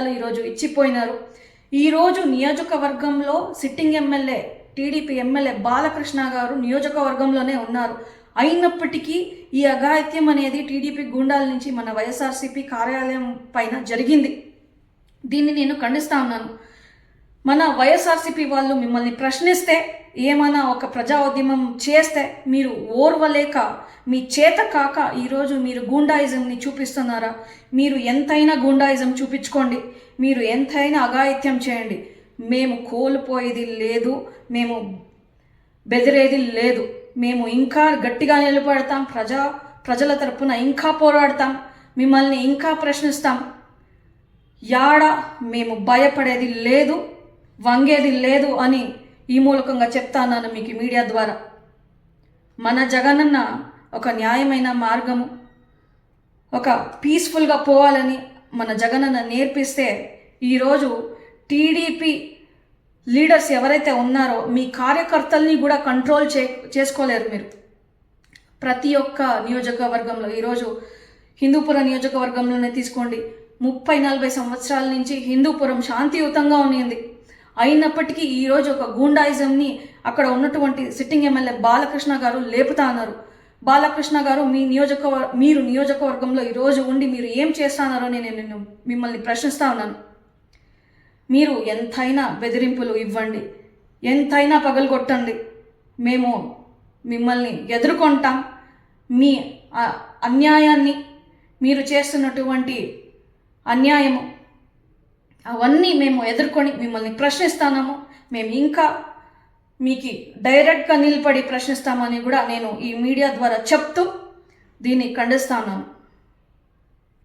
ఈరోజు ఇచ్చిపోయినారు. ఈరోజు నియోజకవర్గంలో sitting MLA TDP MLA Balakrishna గారు నియోజకవర్గంలోనే ఉన్నారు. అయినప్పటికీ ఈ అఘాయిత్యం అనేది టీడీపీ గుండాల నుంచి మన వైఎస్ఆర్సీపీ కార్యాలయం పైన జరిగింది. దీన్ని నేను ఖండిస్తా ఉన్నాను. మన వైఎస్ఆర్సీపీ వాళ్ళు మిమ్మల్ని ప్రశ్నిస్తే ఏమైనా ఒక ప్రజా ఉద్యమం చేస్తే మీరు ఓర్వలేక మీ చేత కాక ఈరోజు మీరు గూండాయిజంని చూపిస్తున్నారా? మీరు ఎంతైనా గూండాయిజం చూపించుకోండి. మీరు ఎంతైనా అఘాయిత్యం చేయండి. మేము కోల్పోయేది లేదు. మేము బెదిరేది లేదు. మేము ఇంకా గట్టిగా నిలబడతాం. ప్రజా ప్రజల తరపున ఇంకా పోరాడతాం. మిమ్మల్ని ఇంకా ప్రశ్నిస్తాం. యాడ మేము భయపడేది లేదు. వంగేది లేదు అని ఈ మూలకంగా చెప్తానన్న మీకు మీడియా ద్వారా. మన జగనన్న ఒక న్యాయమైన మార్గము. ఒక పీస్ఫుల్గా పోవాలని మన జగనన్న నేర్పిస్తే ఈరోజు టీడీపీ లీడర్స్ ఎవరైతే ఉన్నారో మీ కార్యకర్తల్ని కూడా కంట్రోల్ చే చేసుకోలేరు మీరు. ప్రతి ఒక్క నియోజకవర్గంలో ఈరోజు హిందూపుర నియోజకవర్గంలోనే తీసుకోండి. ముప్పై నలభై సంవత్సరాల నుంచి హిందూపురం శాంతియుతంగా ఉన్నింది అయినప్పటికీ ఈరోజు ఒక గూండాయిజంని అక్కడ ఉన్నటువంటి సిట్టింగ్ ఎమ్మెల్యే బాలకృష్ణ గారు లేపుతా అన్నారు. బాలకృష్ణ గారు మీ నియోజకవర్ మీరు నియోజకవర్గంలో ఈరోజు ఉండి మీరు ఏం చేస్తానారో నేను నేను మిమ్మల్ని ప్రశ్నిస్తా ఉన్నాను. మీరు ఎంతైనా బెదిరింపులు ఇవ్వండి. ఎంతైనా పగలగొట్టండి. మేము మిమ్మల్ని ఎదుర్కొంటాం. మీ అన్యాయాన్ని మీరు చేస్తున్నటువంటి అన్యాయము అవన్నీ మేము ఎదుర్కొని మిమ్మల్ని ప్రశ్నిస్తాము మేము ఇంకా మీకు డైరెక్ట్గా నిలబడి ప్రశ్నిస్తామని కూడా నేను ఈ మీడియా ద్వారా చెప్తూ దీన్ని ఖండిస్తాను